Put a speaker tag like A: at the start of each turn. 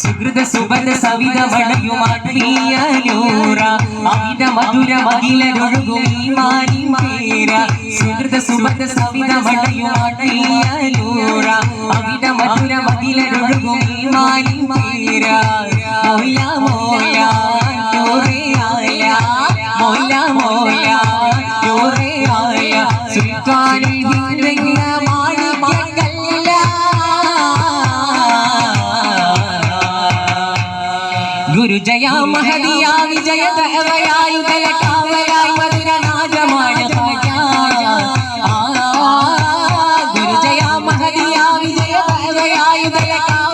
A: സുഹൃത സുബല സവിത മണയുമാനൂറ അമിത മധുര മകിലൊഴുകുമാനിമേര സുഹൃത സുബല സവിത മണയുമാനൂറ അമിത മധുര മകിലൊഴുകുമാനിമേര മോയാ മോയാ മോല. गुरु जया महदिया विजय दहवयायु दय कामया मदन नाद माय गुरु जया महदिया विजय दहवयायु दय का